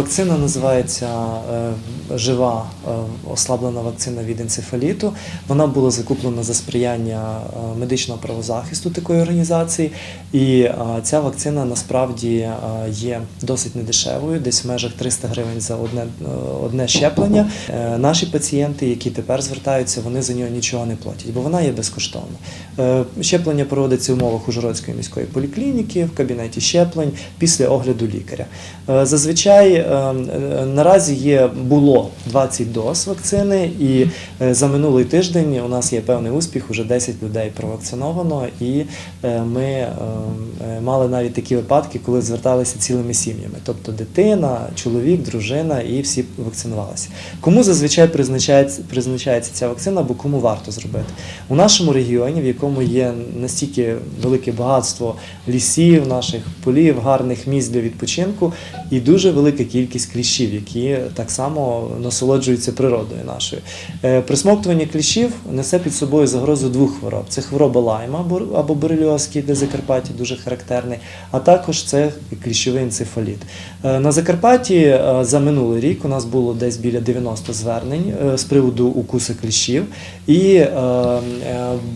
Вакцина називається е, жива е, ослаблена вакцина від енцефаліту. Вона була закуплена за сприяння е, медичного правозахисту такої організації. І е, ця вакцина насправді є досить недешевою, десь в межах 300 гривень за одне, одне щеплення. Наші пацієнти, які тепер звертаються, вони за нього нічого не платять, бо вона є безкоштовна. Щеплення проводиться в умовах Ужгородської міської поліклініки в кабінеті щеплень після огляду лікаря. Зазвичай е, е, наразі є було 20 доз вакцини, і е, за минулий тиждень у нас є певний успіх. Уже 10 людей провакциновано, і е, ми е, мали навіть такі випадки, коли зверталися цілими сім'ями, тобто дитина, чоловік, дружина, і всі вакцинувалися. Кому зазвичай призначається, призначається ця вакцина, або кому варто зробити? У нашому регіоні, в якому є настільки велике багатство лісів, наших полів, гарних місць для відпочинку, і дуже велика кількість кліщів, які так само насолоджуються природою нашою. Е, Присмоктування кліщів несе під собою загрозу двох хвороб: це хвороба лайма або- борельоз, який для Закарпаття дуже характерний, а також це кліщовий енцефаліт. Е, На Закарпатті е, за минулий рік у нас було десь біля 90 звернень з приводу укусу кліщів, і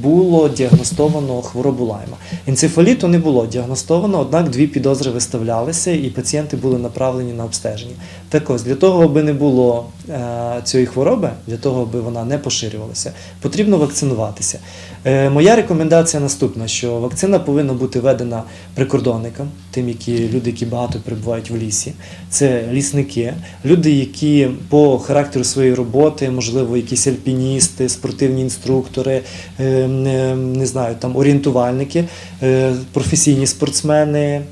було діагностовано хворобу лайма. Енцефаліту не було діагностовано, однак дві підозри виставлялися, і пацієнти були направлені на обстеження. Так ось для того, аби не було е, цієї хвороби, для того, аби вона не поширювалася, потрібно вакцинуватися. Е, моя рекомендація наступна: що вакцина повинна бути введена прикордонникам, тим, які люди, які багато перебувають в лісі, це лісники, люди, які по характеру своєї роботи, можливо, якісь альпіністи, спортивні інструктори, е, не знаю, там орієнтувальники, професійні спортсмени,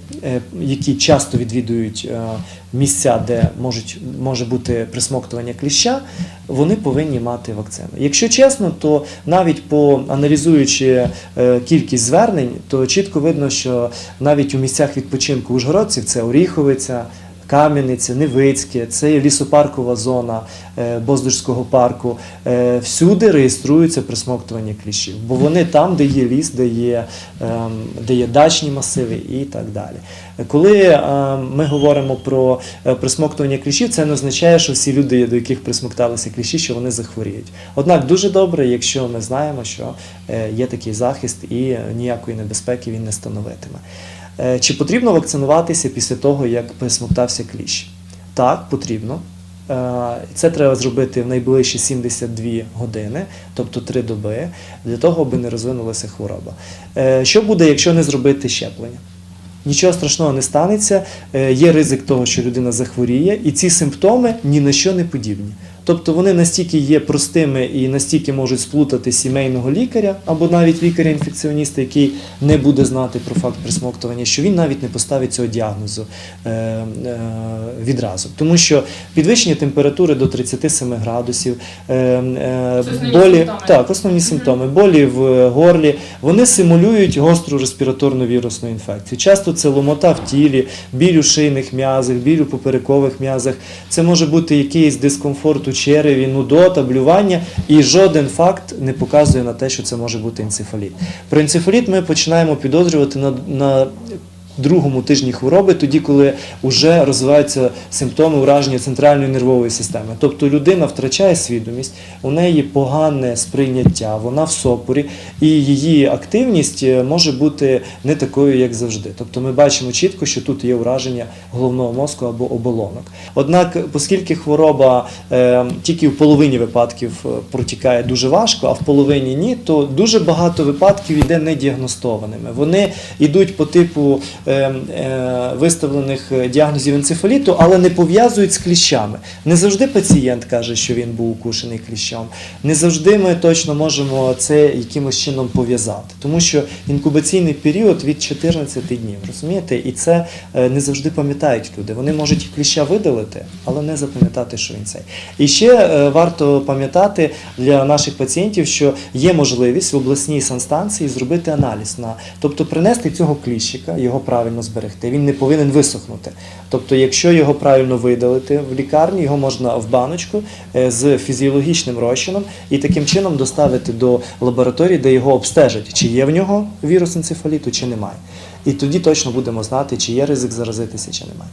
які часто відвідують місця, де можуть, може бути присмоктування кліща, вони повинні мати вакцину. Якщо чесно, то навіть по аналізуючи е, кількість звернень, то чітко видно, що навіть у місцях відпочинку ужгородців це Оріховиця. Кам'яниця, Невицьке, це є лісопаркова зона е, Боздорського парку. Е, всюди реєструється присмоктування кліщів, бо вони там, де є ліс, де є, ем, де є дачні масиви і так далі. Коли е, ми говоримо про е, присмоктування кліщів, це не означає, що всі люди, до яких присмокталися кліщі, що вони захворіють. Однак дуже добре, якщо ми знаємо, що є такий захист і ніякої небезпеки він не становитиме. Е, Чи потрібно вакцинуватися після того, як присмоктався кліщ? Так, потрібно. Е, Це треба зробити в найближчі 72 години, тобто 3 доби, для того, аби не розвинулася хвороба. Е, Що буде, якщо не зробити щеплення? Нічого страшного не станеться, є ризик того, що людина захворіє, і ці симптоми ні на що не подібні. Тобто вони настільки є простими і настільки можуть сплутати сімейного лікаря або навіть лікаря-інфекціоніста, який не буде знати про факт присмоктування, що він навіть не поставить цього діагнозу е, е, відразу. Тому що підвищення температури до 37 градусів, е, основні болі, симптоми. так, основні симптоми, болі в горлі, вони симулюють гостру респіраторну вірусну інфекцію. Часто це ломота в тілі, біль у шийних м'язах, біль у поперекових м'язах. Це може бути якийсь дискомфорт у череві, нудота, блювання, і жоден факт не показує на те, що це може бути енцефаліт. Про енцефаліт ми починаємо підозрювати на, на другому тижні хвороби, тоді, коли вже розвиваються симптоми ураження центральної нервової системи. Тобто людина втрачає свідомість, у неї погане сприйняття, вона в сопорі, і її активність е, може бути не такою, як завжди. Тобто ми бачимо чітко, що тут є ураження головного мозку або оболонок. Однак, оскільки хвороба е, тільки в половині випадків е, протікає дуже важко, а в половині ні, то дуже багато випадків йде недіагностованими. Вони йдуть по типу виставлених е, діагнозів енцефаліту, але не пов'язують з кліщами. Не завжди пацієнт каже, що він був укушений кліщом. Не завжди ми точно можемо це якимось чином пов'язати, тому що інкубаційний період від 14 днів, розумієте? І це е, не завжди пам'ятають люди. Вони можуть кліща видалити, але не запам'ятати, що він цей. І ще е, варто пам'ятати для наших пацієнтів, що є можливість в обласній санстанції зробити аналіз на, тобто принести цього кліщика, його правильно зберегти. Він не повинен висохнути. Тобто, якщо його правильно видалити в лікарні, його можна в баночку е, з фізіологічним розчином і таким чином доставити до лабораторії, де його обстежать, чи є в нього вірус енцефаліту, чи немає. І тоді точно будемо знати, чи є ризик заразитися, чи немає.